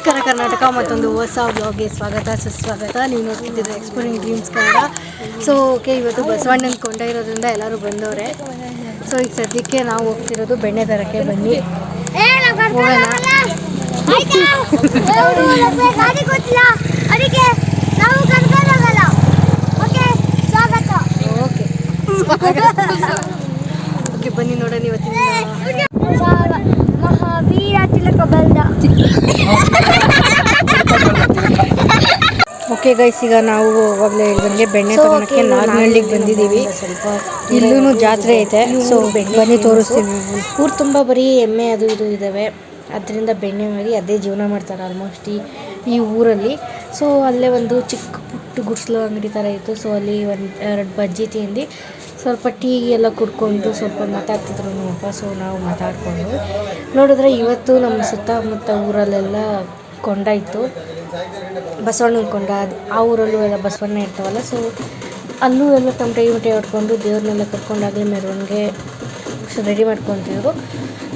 ನಮಸ್ಕಾರ ಕರ್ನಾಟಕ ಮತ್ತೊಂದು ಹೊಸ ಬ್ಲಾಗ್ಗೆ ಸ್ವಾಗತ ಸುಸ್ವಾಗತ. ನೀವು ನೋಡ್ತಿದ್ದೀರಿ exploring dreams Kannada. So okay ಇವತ್ತು ಬಸವಣ್ಣನ ಕೊಂಡ ಇರೋದ್ರಿಂದ ಎಲ್ಲರೂ ಬಂದವ್ರೆ. ಸೊ ಈಗ ಸದ್ಯಕ್ಕೆ ನಾವು ಹೋಗ್ತಿರೋದು ಬೆಣ್ಣೆ ತರಕ್ಕೆ ಬನ್ನಿ. ಹೋಗೋಣ. ಓಕೆ ಓಕೆ ಬನ್ನಿ ನೋಡೋಣ ಇವತ್ತಿನ ಮಹಾವೀರ ತಿಲಕ ಬಲ್ದ ಓಕೆ ಗೈಸ್ ಈಗ ನಾವು ಅವಾಗಲೇ ಹೇಳಿದಂಗೆ ಬೆಣ್ಣೆ ತಗೊಳಕ್ಕೆ ನಾಗನಹಳ್ಳಿಗೆ ಬಂದಿದ್ದೀವಿ. ಸ್ವಲ್ಪ ಇಲ್ಲೂ ಜಾತ್ರೆ ಐತೆ. ಸೊ ಬನ್ನಿ ತೋರಿಸ್ತೀವಿ ಊರು ತುಂಬ ಬರೀ ಎಮ್ಮೆ ಅದು ಇದು ಇದ್ದಾವೆ ಅದರಿಂದ ಬೆಣ್ಣೆ ಮಾಡಿ ಅದೇ ಜೀವನ ಮಾಡ್ತಾರೆ ಆಲ್ಮೋಸ್ಟ್ ಈ ಈ ಊರಲ್ಲಿ. ಸೊ ಅಲ್ಲೇ ಒಂದು ಚಿಕ್ಕ ಪುಟ್ಟ ಗುಡ್ಸ್ಲು ಅಂಗಡಿ ಥರ ಇತ್ತು. ಸೊ ಅಲ್ಲಿ ಒಂದು ಎರಡು ಬಜ್ಜಿ ತಿಂದು ಸ್ವಲ್ಪ ಟೀ ಎಲ್ಲ ಕುಡ್ಕೊಂಡು ಸ್ವಲ್ಪ ಮಾತಾಡ್ತಿದ್ರು ನಮ್ಮಪ್ಪ ಸೊ ನಾವು ಮಾತಾಡಿಕೊಂಡು. ನೋಡಿದ್ರೆ ಇವತ್ತು ನಮ್ಮ ಸುತ್ತಮುತ್ತ ಊರಲ್ಲೆಲ್ಲ ಕೊಂಡ ಇತ್ತು ಬಸವಣ್ಣನ ಕೊಂಡ, ಆ ಊರಲ್ಲೂ ಎಲ್ಲ ಬಸವಣ್ಣ ಇರ್ತಾವಲ್ಲ ಸೊ ಅಲ್ಲೂ ಎಲ್ಲ ತಮಟೆ ಗಿಮಟೆ ಹೊಡ್ಕೊಂಡು ದೇವ್ರನ್ನೆಲ್ಲ ಕರ್ಕೊಂಡಾಗಲೇ ಮೆರವಣಿಗೆ ರೆಡಿ ಮಾಡ್ಕೊತಿದ್ರು.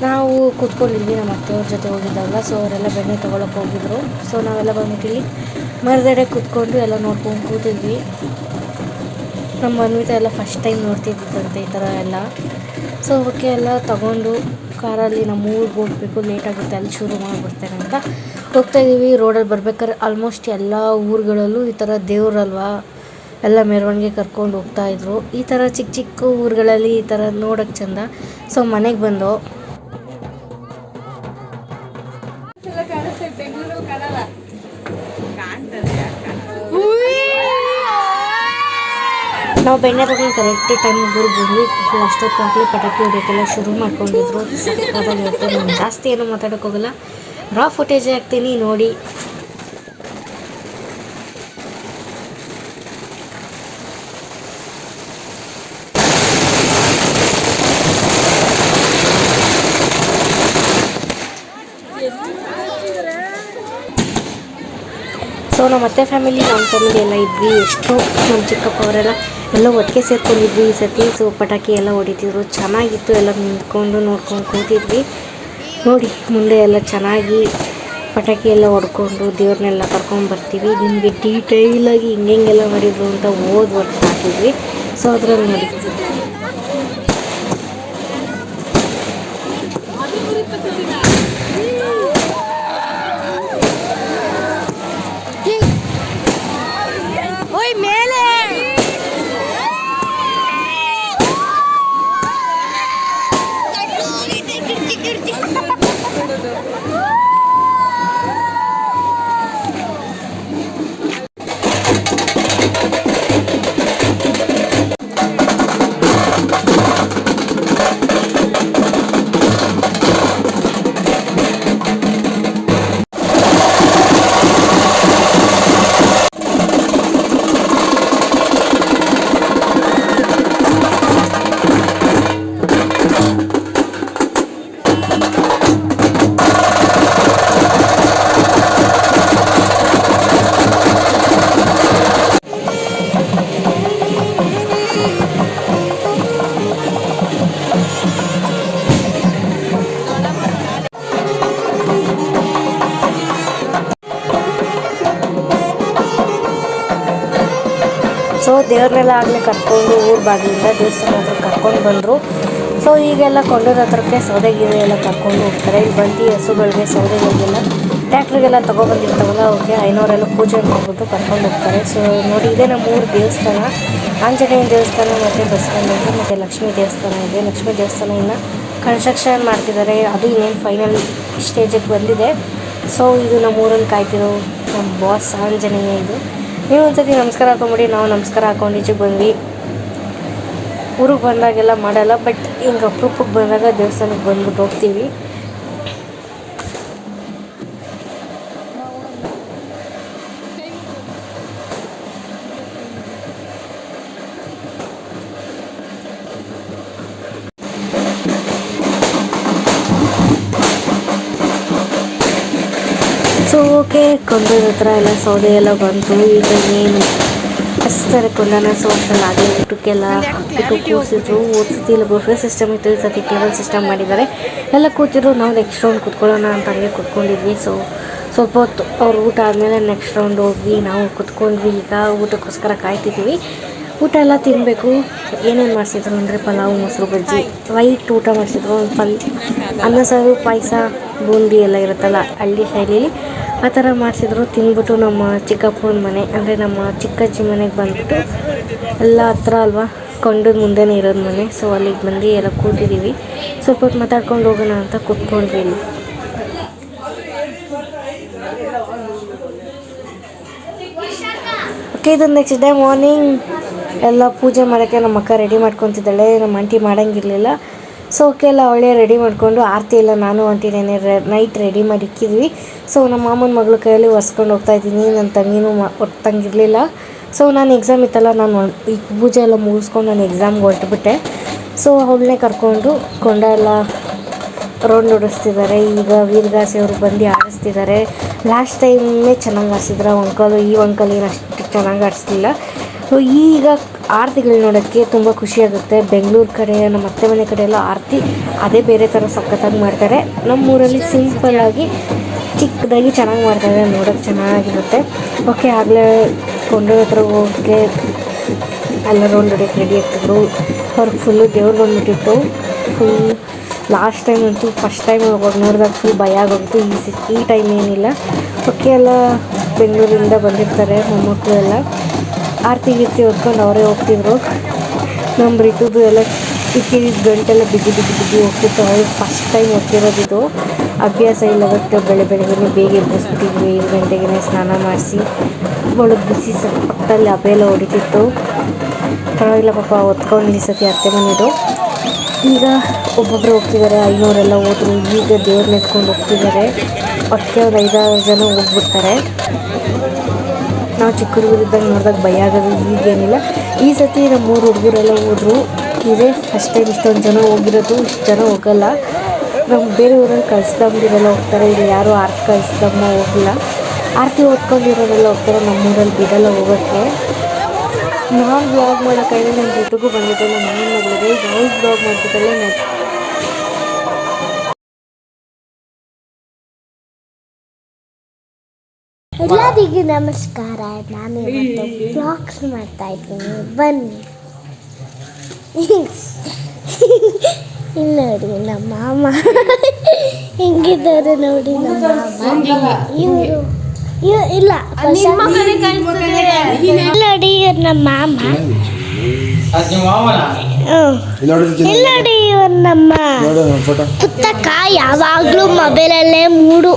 ನಾವು ಕೂತ್ಕೊಂಡಿದ್ವಿ, ನಮ್ಮ ಅತ್ತೆಯವ್ರ ಜೊತೆ ಹೋಗಿದ್ದಾವಲ್ಲ ಸೊ ಅವರೆಲ್ಲ ಬೆಣ್ಣೆ ತೊಗೊಳಕ್ಕೆ ಹೋಗಿದ್ರು. ಸೊ ನಾವೆಲ್ಲ ಬಂದ್ಬಿಟ್ಟು ಮರದೆಡೆ ಕೂತ್ಕೊಂಡು ಎಲ್ಲ ನೋಡ್ಕೊಂಡು ಕೂತಿದ್ವಿ. ನಮ್ಮ ಅನ್ವಿತ ಎಲ್ಲ ಫಸ್ಟ್ ಟೈಮ್ ನೋಡ್ತಿದ್ದಂತೆ ಈ ಥರ ಎಲ್ಲ. ಸೊ ಅವಕ್ಕೆ ಎಲ್ಲ ತಗೊಂಡು ಕಾರಲ್ಲಿ ನಮ್ಮ ಊರಿಗೆ ಹೋಗ್ಬೇಕು ಲೇಟ್ ಆಗುತ್ತೆ, ಅಲ್ಲಿ ಶುರು ಮಾಡಿಬಿಡ್ತೇನೆ ಅಂತ ಹೋಗ್ತಾ ಇದ್ದೀವಿ ರೋಡಲ್ಲಿ ಬರ್ಬೇಕಾದ್ರೆ ಆಲ್ಮೋಸ್ಟ್ ಎಲ್ಲ ಊರುಗಳಲ್ಲೂ ಈ ಥರ ದೇವರಲ್ವಾ, ಎಲ್ಲ ಮೆರವಣಿಗೆ ಕರ್ಕೊಂಡು ಹೋಗ್ತಾಯಿದ್ರು ಈ ಥರ ಚಿಕ್ಕ ಚಿಕ್ಕ ಊರುಗಳಲ್ಲಿ ಈ ಥರ ನೋಡೋಕ್ಕೆ ಚಂದ. ಸೊ ಮನೆಗೆ ಬಂದು ಬೆಣ್ಣೆ ತಗೊಂಡು ಕರೆಕ್ಟ್ ಟೈಮಿಗೆ ಊರಿಗೆ ಬಂದ್ವಿ ಅಷ್ಟೊತ್ತಾಗಲಿ ಪಟಾಕಿ ಹೊಡೆಯೋಕ್ಕೆಲ್ಲ ಶುರು ಮಾಡ್ಕೊಂಡಿದ್ರು. ಸಕ್ಕತ್ತಾಗಿರುತ್ತೆ ನಾನು ಜಾಸ್ತಿ ಏನು ಮಾತಾಡೋಕೆ ಹೋಗಲ್ಲ. ರಾ ಫುಟೇಜ್ ಹಾಕ್ತೀನಿ, ನೋಡಿ. ಸೊ ನಮ್ಮ ಅತ್ತೆ ಫ್ಯಾಮಿಲಿ ನಮ್ಮ ಫ್ಯಾಮಿಲಿ ಎಲ್ಲ ಇದ್ವಿ. ಎಷ್ಟು ನಮ್ಮ ಚಿಕ್ಕಪ್ಪ ಅವರೆಲ್ಲ ಎಲ್ಲ ಒಟ್ಟಿಗೆ ಸೇರ್ಕೊಂಡಿದ್ವಿ ಈ ಸತಿ ಸೊ ಪಟಾಕಿ ಎಲ್ಲ ಹೊಡಿತಿದ್ರು. ಚೆನ್ನಾಗಿತ್ತು. ಎಲ್ಲ ನಿಂತ್ಕೊಂಡು ನೋಡ್ಕೊಂಡು ಕೂತಿದ್ವಿ. ನೋಡಿ, ಮುಂದೆ ಎಲ್ಲ ಚೆನ್ನಾಗಿ ಪಟಾಕಿ ಎಲ್ಲ ಹೊಡ್ಕೊಂಡು ದೇವ್ರನ್ನೆಲ್ಲ ಕರ್ಕೊಂಡು ಬರ್ತೀವಿ. ನಿಮಗೆ ಡೀಟೇಲಾಗಿ ಹಿಂಗೆಲ್ಲ ಮಾಡಿದ್ರು ಅಂತ ಓದ್ ವರ್ಕ್ ಹಾಕಿದ್ವಿ. ಸೊ ಅದ್ರಲ್ಲಿ ನೋಡಿ. ದೇವ್ರನ್ನೆಲ್ಲ ಆಗಲೇ ಕರ್ಕೊಂಡು ಊರ ಬಾಗಿಲಿಂದ ದೇವಸ್ಥಾನ ಹತ್ರ ಕರ್ಕೊಂಡು ಬಂದರು. ಸೊ ಈಗೆಲ್ಲ ಕೊಂಡೂರ ಹತ್ರಕ್ಕೆ ಸೌದೆ ಗೀದೆ ಎಲ್ಲ ಕರ್ಕೊಂಡು ಹೋಗ್ತಾರೆ. ಇಲ್ಲಿ ಬಂದು ಹಸುಗಳಿಗೆ ಸೌದೆಗಳಿಗೆಲ್ಲ ಟ್ಯಾಕ್ಟ್ರಿಗೆಲ್ಲ ತೊಗೊಬಂದಿರ್ತಾವಲ್ಲ ಅವಕ್ಕೆ ಐನೂರೆಲ್ಲ ಪೂಜೆ ಮಾಡಿಬಿಟ್ಟು ಕರ್ಕೊಂಡು ಹೋಗ್ತಾರೆ. ಸೊ ನೋಡಿ, ಇದೇ ನಮ್ಮ ಊರು ದೇವಸ್ಥಾನ. ಆಂಜನೇಯ ದೇವಸ್ಥಾನ ಮತ್ತು ಬಸವಣ್ಣದು ಮತ್ತು ಲಕ್ಷ್ಮೀ ದೇವಸ್ಥಾನ ಇದೆ. ಲಕ್ಷ್ಮೀ ದೇವಸ್ಥಾನ ಇನ್ನು ಕನ್ಸ್ಟ್ರಕ್ಷನ್ ಮಾಡ್ತಿದ್ದಾರೆ. ಅದು ಇನ್ನೇನು ಫೈನಲ್ ಸ್ಟೇಜಿಗೆ ಬಂದಿದೆ. ಸೊ ಇದು ನಮ್ಮ ಊರಲ್ಲಿ ಕಾಯ್ತಿರೋ ನಮ್ಮ ಬಾಸ್ ಆಂಜನೇಯ ಇದು. ನೀವು ಒಂದ್ಸತಿ ನಮಸ್ಕಾರ ಹಾಕೊಂಬಿಡಿ, ನಾವು ನಮಸ್ಕಾರ ಹಾಕೊಂಡು ಈಚೆಗೆ ಬಂದ್ವಿ. ಊರಿಗೆ ಬಂದಾಗೆಲ್ಲ ಮಾಡಲ್ಲ ಬಟ್ ಹಿಂಗೆ ಅಪ್ರೂಪಕ್ಕೆ ಬಂದಾಗ ದೇವಸ್ಥಾನಕ್ಕೆ ಬಂದ್ಬಿಟ್ಟು ಹೋಗ್ತೀವಿ. ಸೊ ಓಕೆ ಕೊಂಡದ ಹತ್ರ ಎಲ್ಲ ಸೌದೆ ಎಲ್ಲ ಬಂತು. ಈಗ ಏನು ಅಷ್ಟರ ಕೊಂಡನ ಸೋಷಲ್ ಆಗಿ ಊಟಕ್ಕೆಲ್ಲ ಹಾಕ್ಬಿಟ್ಟು ಕೂರಿಸಿದ್ರು. ಓದಿಸಿ ಇಲ್ಲ ಬಫೆ ಸಿಸ್ಟಮ್ ಇತ್ತು ಈ ಸತಿ ಟೇಬಲ್ ಸಿಸ್ಟಮ್ ಮಾಡಿದ್ದಾರೆ. ಎಲ್ಲ ಕೂತಿದ್ರು ನಾವು ನೆಕ್ಸ್ಟ್ ರೌಂಡ್ ಕೂತ್ಕೊಳ್ಳೋಣ ಅಂತ ಹಂಗೆ ಕೂತ್ಕೊಂಡಿದ್ವಿ. ಸೊ ಸ್ವಲ್ಪ ಹೊತ್ತು ಅವ್ರು ಊಟ ಆದಮೇಲೆ ನೆಕ್ಸ್ಟ್ ರೌಂಡ್ ಹೋಗಿ ನಾವು ಕೂತ್ಕೊಂಡ್ವಿ. ಈಗ ಊಟಕ್ಕೋಸ್ಕರ ಕಾಯ್ತಿದ್ದೀವಿ. ಊಟ ಎಲ್ಲ ತಿನ್ನಬೇಕು ಏನೇನು ಮಾಡಿಸಿದ್ರು ಅಂದರೆ ಪಲಾವ್ ಮೊಸರು ಬಜ್ಜಿ. ವೈಟ್ ಊಟ ಮಾಡಿಸಿದ್ರು. ಒಂದು ಪಲ್ ಅನ್ನ ಸಾರು, ಪಾಯಸ, ಬೂಂದಿ ಎಲ್ಲ ಇರುತ್ತಲ್ಲ, ಹಳ್ಳಿ ಶೈಲಿಲಿ ಆ ಥರ ಮಾಡಿಸಿದ್ರು. ತಿಂದ್ಬಿಟ್ಟು ನಮ್ಮ ಚಿಕ್ಕಪ್ಪನ ಮನೆ, ಅಂದರೆ ನಮ್ಮ ಚಿಕ್ಕಜ್ಜಿ ಮನೆಗೆ ಬಂದ್ಬಿಟ್ಟು ಎಲ್ಲ ಹತ್ರ ಅಲ್ವಾ, ಕೊಂಡದ ಮುಂದೆನೇ ಇರೋದು ಮನೆ. ಸೊ ಅಲ್ಲಿಗೆ ಬಂದು ಎಲ್ಲ ಕೂತಿದ್ದೀವಿ ಸ್ವಲ್ಪ ಹೊತ್ತು ಮಾತಾಡ್ಕೊಂಡು ಹೋಗೋಣ ಅಂತ ಕೂತ್ಕೊಂಡ್ವಿ ಇಲ್ಲಿ. ಓಕೆ ಇದು ನೆಕ್ಸ್ಟ್ ಡೇ ಮಾರ್ನಿಂಗ್ ಎಲ್ಲ ಪೂಜೆ ಮಾಡೋಕ್ಕೆ ನಮ್ಮ ಅಕ್ಕ ರೆಡಿ ಮಾಡ್ಕೊತಿದ್ದಾಳೆ. ನಮ್ಮ ಆಂಟಿ ಮಾಡೋಂಗಿರಲಿಲ್ಲ. ಸೊ ಎಲ್ಲ ಅವಳೇ ರೆಡಿ ಮಾಡಿಕೊಂಡು ಆರತಿ ಎಲ್ಲ ನಾನು ಆಂಟಿನೇ ನೈಟ್ ರೆಡಿ ಮಾಡಿ ಇಕ್ಕಿದ್ವಿ ಸೊ ನಮ್ಮ ಮಾಮನ ಮಗಳ ಕೈಯಲ್ಲಿ ಒರೆಸ್ಕೊಂಡು ಹೋಗ್ತಾ ಇದ್ದೀನಿ. ನನ್ನ ತಂಗಿನೂ ಮ ಒಟ್ಟಂಗಿರಲಿಲ್ಲ ಸೊ ನಾನು ಎಕ್ಸಾಮ್ ಇತ್ತಲ್ಲ, ನಾನು ಈ ಪೂಜೆ ಎಲ್ಲ ಮುಗಿಸ್ಕೊಂಡು ನಾನು ಎಕ್ಸಾಮ್ಗೆ ಹೊರಟುಬಿಟ್ಟೆ. ಸೊ ಅವಳನ್ನೇ ಕರ್ಕೊಂಡು ಕೊಂಡ ಎಲ್ಲ ರೌಂಡ್ ಹೊಡಿಸ್ತಿದ್ದಾರೆ ಈಗ ವೀರಗಾಸೆ ಅವರು ಬಂದು ಆಡಿಸ್ತಿದ್ದಾರೆ. ಲಾಸ್ಟ್ ಟೈಮೇ ಚೆನ್ನಾಗಿ ಆಡಿಸಿದ್ರು ಒಂಕಲು ಈ ಅಂಕಲ್ ಏನು ಅಷ್ಟು ಚೆನ್ನಾಗಿ ಆಡಿಸ್ಲಿಲ್ಲ. ಸೊ ಈಗ ಆರತಿಗಳು ನೋಡೋಕ್ಕೆ ತುಂಬ ಖುಷಿಯಾಗುತ್ತೆ ಬೆಂಗಳೂರು ಕಡೆ, ನಮ್ಮ ಅತ್ತೆ ಮನೆ ಕಡೆ ಎಲ್ಲ ಆರತಿ ಅದೇ ಬೇರೆ ಥರ ಸಖತ್ತಾಗಿ ಮಾಡ್ತಾರೆ. ನಮ್ಮೂರಲ್ಲಿ ಸಿಂಪಲ್ಲಾಗಿ ಚಿಕ್ಕದಾಗಿ ಚೆನ್ನಾಗಿ ಮಾಡ್ತಾರೆ. ನೋಡೋಕ್ಕೆ ಚೆನ್ನಾಗಿರುತ್ತೆ. ಓಕೆ, ಆಗಲೇ ಕೊಂಡೋರ ಹತ್ರ ಹೋಗೋಕ್ಕೆ ಎಲ್ಲ ರೌಂಡ್ ಹೊಡಿಯೋಕ್ಕೆ ರೆಡಿ ಆಗ್ತಿದ್ರು. ಅವ್ರಿಗೆ ಫುಲ್ಲು ದೇವ್ರು ಬಂದುಬಿಟ್ಟಿತ್ತು. ಫುಲ್ ಲಾಸ್ಟ್ ಟೈಮ್ ಅಂತೂ ಫಸ್ಟ್ ಟೈಮ್ ಹೋಗೋದು ನೋಡಿದಾಗ ಫುಲ್ ಭಯ ಆಗೋಗಿತ್ತು. ಈ ಸಿ, ಈ ಟೈಮ್ ಏನಿಲ್ಲ. ಓಕೆ, ಎಲ್ಲ ಬೆಂಗಳೂರಿಂದ ಬಂದಿರ್ತಾರೆ ಮೊಮ್ಮಕ್ಕಳು ಎಲ್ಲ. ಆರತಿ ಗೀರ್ತಿ ಹೊತ್ಕೊಂಡು ಅವರೇ ಹೋಗ್ತಿದ್ರು. ನಮ್ಮ ರಿತುದು ಎಲ್ಲ ಇಕ್ಕಿದ ಗಂಟೆಲ್ಲ ಬಿದ್ದು ಬಿದ್ದು ಬಿದ್ದು ಹೋಗ್ತಿತ್ತು. ಅವ್ರಿಗೆ ಫಸ್ಟ್ ಟೈಮ್ ಹೋಗ್ತಿರೋದು ಇದು. ಅಭ್ಯಾಸ ಇಲ್ಲ ಬೆಳೆ ಬೆಳಗ್ಗೆ ಬೇಗ ಎಬ್ಬಿಸ್ಬಿಟ್ಟಿದ್ವಿ ಐದು ಗಂಟೆಗೆ ಸ್ನಾನ ಮಾಡಿಸಿ ಒಳಗೆ ಬಿಸಿ ಪಕ್ಕದಲ್ಲಿ ಹಬೆಲ್ಲ ಹೊಡಿತಿತ್ತು. ಪರವಾಗಿಲ್ಲ ಪಾಪ, ಹೊತ್ಕೊಂಡು ಸತಿ ಅತ್ತೆ ಮನೆದು. ಈಗ ಒಬ್ಬೊಬ್ಬರು ಹೋಗ್ತಿದ್ದಾರೆ. ಐನೂರೆಲ್ಲ ಹೋದ್ರು. ಈಗ ದೇವ್ರನ್ನ ಎತ್ಕೊಂಡು ಹೋಗ್ತಿದ್ದಾರೆ. ಒಟ್ಟಿಗೆ ಒಂದು ಐದಾರು ಜನ ಹೋಗ್ಬಿಡ್ತಾರೆ. ನಾವು ಚಿಕ್ಕ ಹುಡುಗರಿದ್ದಾಗ ನೋಡಿದಾಗ ಭಯ ಆಗೋದು ಈಗೇನಿಲ್ಲ. ಈ ಸತಿ ನಮ್ಮ ಮೂರು ಹುಡುಗರೆಲ್ಲ ಹೋದ್ರು. ಇದೇ ಫಸ್ಟ್ ಟೈಮ್ ಇಷ್ಟೊಂದು ಜನ ಹೋಗಿರೋದು, ಇಷ್ಟು ಜನ ಹೋಗಲ್ಲ. ನಮ್ಮ ಬೇರೆ ಊರಲ್ಲಿ ಕಳಿಸ್ದಂಬಿರೆಲ್ಲ ಹೋಗ್ತಾರೆ. ಇಲ್ಲಿ ಯಾರೂ ಆರ್ತಿ ಕಳಿಸ್ದಮ್ಮ ಹೋಗಿಲ್ಲ. ಆರ್ತಿ ಓದ್ಕೊಂಡಿರೋರೆಲ್ಲ ಹೋಗ್ತಾರೆ ನಮ್ಮೂರಲ್ಲಿ ಬಿಡಲ್ಲ ಹೋಗೋಕ್ಕೆ. ನಾನು ಬ್ಲಾಗ್ ಮಾಡೋಕ್ಕಾಗಿ ನಮ್ಮ ಜೊತೆಗೂ ಬಂದಿದ್ದೆ ನಮ್ಮ ಮನೆ ಮಗಳಿಗೆ ಬ್ಲಾಗ್ ಮಾಡ್ತಿದ್ದಲ್ಲ ಎಲ್ಲರಿಗೂ ನಮಸ್ಕಾರ. ನಾನು ಇವತ್ತು ಬ್ಲಾಗ್ಸ್ ಮಾಡ್ತಾ ಇದ್ದೀನಿ. ಬನ್ನಿ. ಇಲ್ಲಿ ನೋಡಿ ನಮ್ಮ ಮಾಮ. ಹೆಂಗಿದ್ದಾರೆ ನೋಡಿ ನಮ್ಮ ಮಾಮ. ಇವರು ಇಲ್ಲ ನೋಡಿ ಇವ್ರು ನಮ್ಮ ಮಾಮ. ಇಲ್ಲಿ ನೋಡಿ ಇವ್ರು ನಮ್ಮ ಪುಸ್ತಕ ಯಾವಾಗಲೂ ಮೊಬೈಲಲ್ಲೇ ಮೂಡು.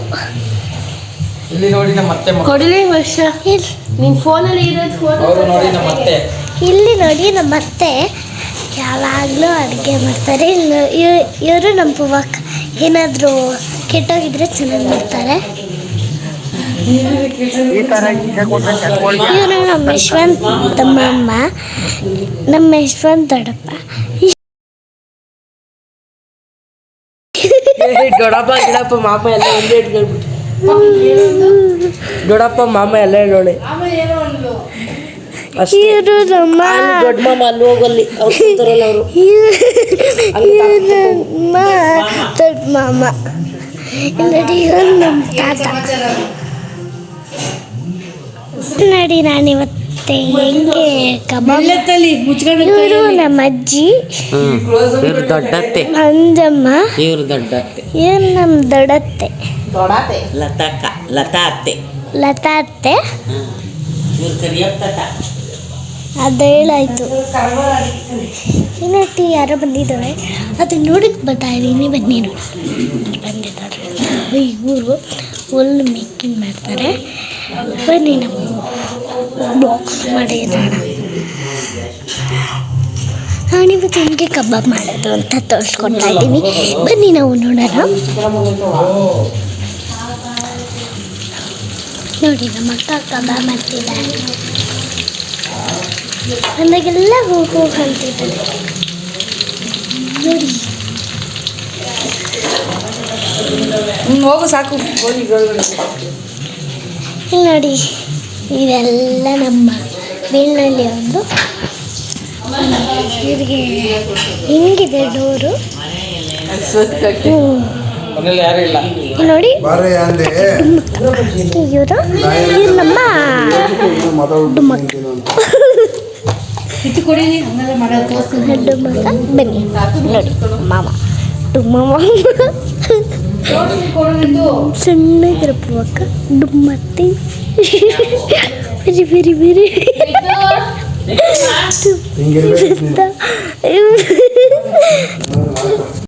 ಇಲ್ಲಿ ನೋಡಿ ನಮ್ಮ ಅತ್ತೆ ಕೊಡಲಿ ವರ್ಷ. ಇಲ್ಲಿ ನಿನ್ನ ಫೋನಲ್ಲಿ ಇರೋದು ಫೋನ್ ಅವರು ನೋಡಿ ನಮ್ಮ ಅತ್ತೆ. ಇಲ್ಲಿ ನೋಡಿ ನಮ್ಮ ಅತ್ತೆ ಯಾವಾಗಲೂ ಅಡುಗೆ ಮಾಡ್ತಾರೆ. ಇವರು ನಮ್ಮ ಪೂವಕ್ಕ ಏನಾದರೂ ಕೆಟ್ಟೋಗಿದ್ರೆ ಚೆನ್ನಾಗಿ ಮಾಡ್ತಾರೆ. ಇವರು ನಮ್ಮ ಯಶವಂತ್ ತಮ್ಮಮ್ಮ ನಮ್ಮ ಯಶವಂತ್ ದೊಡ್ಡಪ್ಪ. ದೊಡ್ಡಪ್ಪ ಗಿಡಪ್ಪ ಮಾಮ ಎಲ್ಲ ಒಂದೇ ಇಟ್ಕೊಳ್ಬಿಟ್ಟು ದೊಡ್ಡಪ್ಪ ಮಾಮ ಎಲ್ಲ ಹೇಳೋಳೆ ದೊಡ್ಡ ಮಾಮ ಅಲ್ಲಿ ಹೋಗಲ್ಲಿ ಅವ್ರು ದೊಡ್ಡ ಮಾಮ. ನೋಡಿ ನಮ್ಮ ತಾತ. ನೋಡಿ ನಾನಿವತ್ತೆ ಹೆಂಗೆ ಕಬಾಬ್ ಇವರು ನಮ್ಮ ಅಜ್ಜಿ. ಇವ್ರು ದೊಡ್ಡತ್ತೆ. ಅಂದಮ್ಮ ಇವ್ರು ದೊಡ್ಡತ್ತೆ. ಏನ್ ನಮ್ಮ ದೊಡ್ಡತ್ತೆ. ಲತಕ್ಕ ಲತಾ ಅತ್ತೆ ಲತಾ ಅತ್ತೆ ಇವ್ರು ಕರಿಯಪ್ಪ ಅದು ಹೇಳಾಯ್ತು. ಇನ್ನೊಟ್ಟಿ ಯಾರೋ ಬಂದಿದ್ದಾರೆ ಅದು ನೋಡಕ್ಕೆ ಬರ್ತಾ ಇದ್ದೀನಿ ಬನ್ನಿ ನೋಡಿ. ಬಂದಿದ್ದಾರೆ ಇವರು ಹುಲ್ಲು ಮೇಕಿಂಗ್ ಮಾಡ್ತಾರೆ. ಬನ್ನಿ ನಾವು ಬಾಕ್ಸ್ ಮಾಡಿರೋಣ ನಾನಿವತ್ತು ಹೆಂಗೆ ಕಬಾಬ್ ಮಾಡೋದು ಅಂತ ತೋರಿಸ್ಕೊಡ್ತಾ ಇದ್ದೀನಿ ಬನ್ನಿ ನಾವು ನೋಡೋಣ. ನೋಡಿ ನಮ್ಮ ಅಕ್ಕ ಕಬಾಬ್ ಮಾಡ್ತಿದ್ದಾರೆ. ಅಂದಾಗೆಲ್ಲ ಹೋಗಿ ಹೋಗಿ ಅಂತಿದ್ದಾರೆ. ನೋಡಿ. ಹೋಗು ಸಾಕು. ನೋಡಿ ಇದೆಲ್ಲ ನಮ್ಮ ಬೀಳ್ನಲ್ಲಿ ಒಂದು. ಇವ್ರಿಗೆ ಹಿಂಗಿದೆ ಡೋರು? ಮನೇಲಿ ಯಾರು ಇಲ್ಲ. ನೋಡಿ. ಬಾರೆ ಅಂದೆ ಇವರು ಇವ್ರು ನಮ್ಮ ಡುಮ್ಮಕ್ಕ ಇದು ಕೊಡಿ ಹಂಗೆಲ್ಲ ಮಾಡೋದು ತೋರಿಸ್ತೀನಿ ಡುಮ್ಮಕ್ಕ ಬನ್ನಿ ನೋಡಿ ಮಾಮ ಡುಮ್ಮ ಮಾಮ ಸಣ್ಣಗಿರಪ್ಪ ಅಕ್ಕ ಡುಮ್ಮತ್ತಿ ಬೇರೆ ಬೇರೆ ಬೇರೆ ಹಿಂಗಿರ್ಬೇಕು ಸುತ್ತ